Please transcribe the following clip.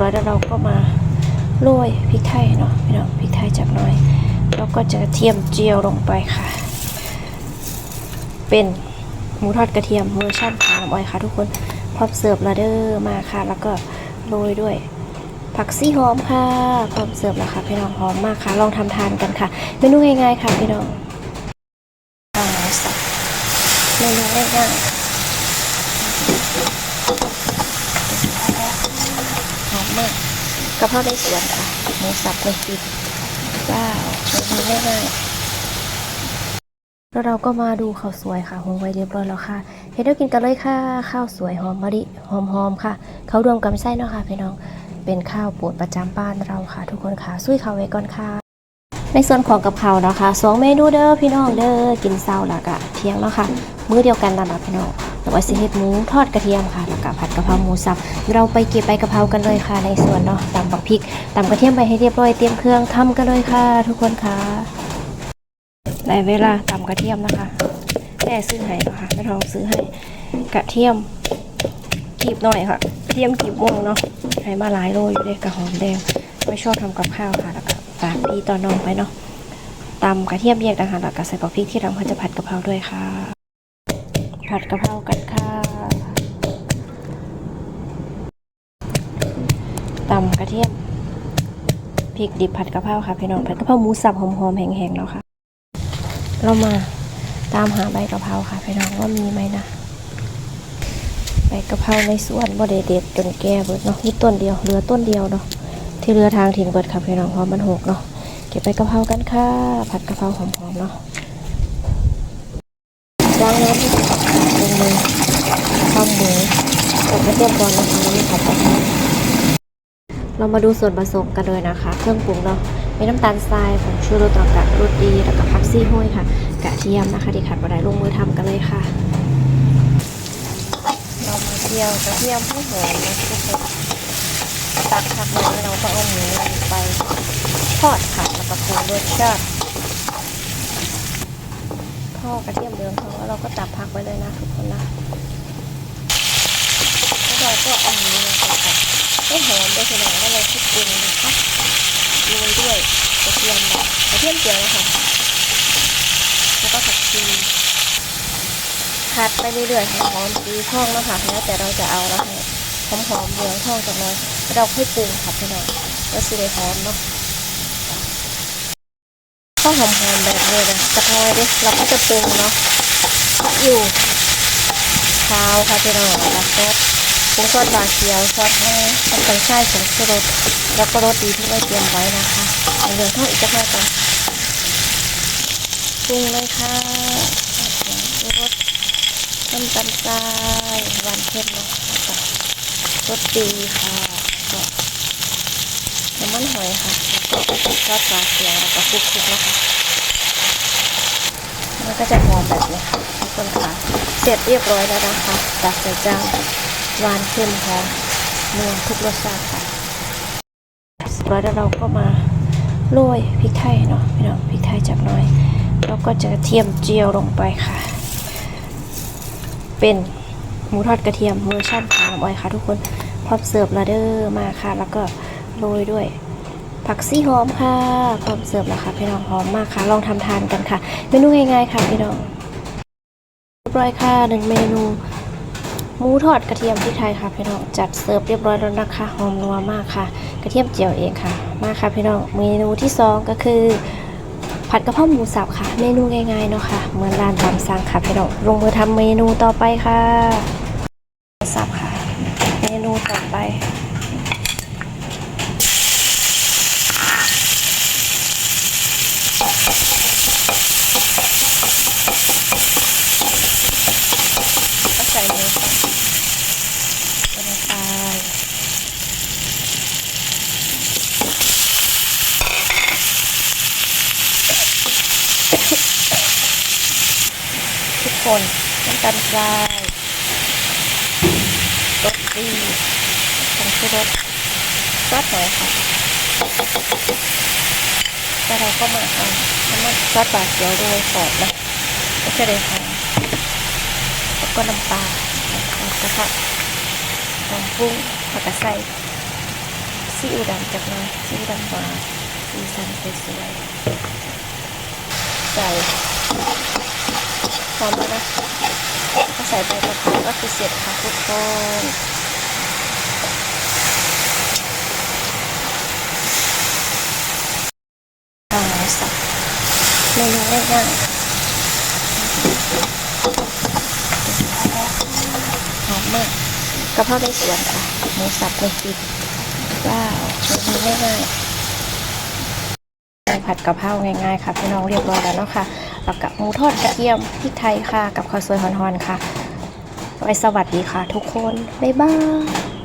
ร้อยแล้วเราก็มาโรยพริกไทยเนาะพี่น้องพริกไทยจากน้อย แล้วก็จะกระเทียมเจียวลงไปค่ะ เป็นหมูทอดกระเทียมเวอร์ชันขาวน้ำอ้อยค่ะทุกคนพร้อมเสิร์ฟแล้วเด้อมาค่ะ แล้วก็โรยด้วย ผักซี่หอมค่ะพร้อมเสิร์ฟแล้วค่ะพี่น้องหอมมากค่ะ ลองทำทานกันค่ะเมนูง่ายๆค่ะพี่น้องอ่าสับเมนูง่ายๆ มากกะเพราในสวนค่ะหมูสับในฟิตว้าวเมนูง่ายๆแล้วเราก็มาดูข้าวสวยค่ะหงไว้เรียบร้อยแล้วค่ะเฮ็ดเดี๋ยวกินกันเลยค่ะข้าวสวยหอมมะลิหอมๆค่ะ เขารวมกับไส้เนาะค่ะพี่น้องเป็นข้าวโปรดประจำบ้านเราค่ะ ทุกคนค่ะซุยข้าวไว้ก่อนค่ะในส่วนของกับข้าวเนาะคะสองเมนูเด้อพี่น้องเด้อกินเช้าแล้วก็เที่ยงเนาะค่ะมื้อเดียวกันนั่นแหละพี่น้อง แล้วก็สิเฮ็ดหมูทอดกระเทียมค่ะแล้วก็ผัดกะเพราหมูสับเราไปเก็บใบกะเพรากันเลยค่ะในส่วนเนาะตำบักพริกตำกระเทียมไปให้เรียบร้อยเตรียมเครื่องทำกันเลยค่ะ ทุกคนค่ะได้เวลาตำกระเทียมนะคะแม่ซื้อให้ค่ะแม่ทองซื้อให้กระเทียมกีบหน่อยค่ะเทียมกีบวงเนาะให้มาหลายโลอยู่เลยกระหอมแดงไม่ชอบทำกับข้าวค่ะแล้วก็ฝากพี่ต่อน้องไปเนาะตำกระเทียมแยกนะคะแล้วก็ใส่ปอกพริกที่เราเขาจะผัดกะเพราด้วยค่ะ ผัดกะเพรากันค่ะ ตำกระเทียมพริกดิบผัดกะเพราค่ะพี่น้องผัดกะเพราหมูสับหอมๆแห้งๆเนาะค่ะ เรามาตามหาใบกะเพราค่ะพี่น้องว่ามีไหมนะใบกะเพราในสวนบ่ได้เด็ดจนแก่เบิดเนาะมีต้นเดียวเหลือต้นเดียวเนาะที่เหลือทางทิ้งเบิดค่ะพี่น้องเพราะมันหกเนาะเก็บใบกะเพรากันค่ะผัดกะเพราหอมๆเนาะล้างน้ำลงมือข้าวหมูกับกระเทียมก่อนนะคะแล้วมีผัดกะเพรา เรามาดูส่วนผสมกันเลยนะคะ เครื่องปรุงเนาะมีน้ำตาลทรายผงชูรสตอกกะรสดีแล้วก็ผักซี่ห้วยค่ะ กระเทียมนะคะที่ขาดบ่ได้ลงมือทำกันเลยค่ะ เรามาเจียวกระเทียมให้หอมนะทุกคนตักผักมาแล้วเราก็เอาหมูลงไปทอดค่ะแล้วก็ปรุงรสชาติทอดกระเทียมเหลืองทองแล้วเราก็ตักผักไว้เลยนะทุกคนนะแล้วเราก็เอาหมูลงไปค่ะ ให้หอมด้วยทีหลังแล้วเราที่ปรุงนะคะโรยด้วยกระเทียมแบบกระเทียมเจียวนะคะแล้วก็ผักชีผัดไปเรื่อยๆหอมสีทองนะคะแล้วแต่เราจะเอาแล้วหอมหอมเหลืองทองจากน้อยเราค่อยปรุงค่ะพี่น้องแล้วสิได้หอมเนาะข้าวหอมๆแบบนี้นะจากน้อยเดิเราก็จะปรุงเนาะอยู่เท้าวค่ะพี่น้องแล้วก็ ปรุงซอสบาเขียวซอสแห้งน้ำตาลทรายผงชูรสแล้วก็โรสดีที่เราเตรียมไว้นะคะเอาเหลืองทองอีกจะพอกันปรุงเลยค่ะผงรสน้ำตาลทรายหวานเค็มเนาะแล้วก็รสดีค่ะก็น้ำมันหอยค่ะแล้วก็ซอสปลาเขียวแล้วก็คลุกๆนะคะมันก็จะหอมแบบนี้ค่ะทุกคนค่ะ เสร็จเรียบร้อยแล้วนะคะตักใส่จาน หวานเค็มหอมนัวทุกรสชาติค่ะเสร็จแล้วเราก็มาโรยพริกไทยเนาะพี่น้องพริกไทยจากหน้อย แล้วก็จะเทียมเจียวลงไปค่ะ เป็นหมูทอดกระเทียมเวอร์ชั่นขาวน้ำอ้อยค่ะ ทุกคนพร้อมเสิร์ฟแล้วเด้อมาค่ะ แล้วก็โรยด้วย ผักซี่หอมค่ะพร้อมเสิร์ฟแล้วค่ะพี่น้องหอมมากค่ะ ลองทำทานกันค่ะ เมนูง่ายๆค่ะพี่น้องเรียบร้อยค่ะหนึ่งเมนู หมูทอดกระเทียมพริกไทยค่ะพี่น้องจัดเสิร์ฟเรียบร้อยแล้วนะคะหอมนัวมากค่ะ กระเทียมเจียวเองค่ะ มาค่ะพี่น้องเมนูที่สองก็คือ ผัดกระเพาะหมูสับค่ะ เมนูง่ายๆเนาะค่ะเหมือนร้านตามสั่งค่ะพี่น้องลงมือทำเมนูต่อไปค่ะสับค่ะ เมนูต่อไป ก็ใส่เนื้อค่ะก็น้ำตาล คนน้ำตาลทรายรสดีผงชูรสซอสหน่อยค่ะแล้วเราก็มาเอาน้ำมันซอสปลาเขียวด้วยสอดนะก็จะได้หอมแล้วก็น้ำปลาแล้วก็หอมปรุงผักกระไส้ซีอิ๊วดำจากน้อยซีอิ๊วดำหวานสีสันสวยๆใส่ หอมแล้วนะก็ใส่ใบมะเพราก็คือเสร็จค่ะทุกคนข้าวหมูสับเมนูง่ายๆหอมมากกะเพราในสวนค่ะหมูสับในฟิตว้าวเมนูง่ายๆผัดกะเพราง่ายๆค่ะพี่น้องเรียบร้อยแล้วเนาะค่ะ ปักกับหมูทอดกระเทียมพริกไทยค่ะ กับข้าวสวยฮอนๆค่ะไว้สวัสดีค่ะทุกคน บ๊ายบาย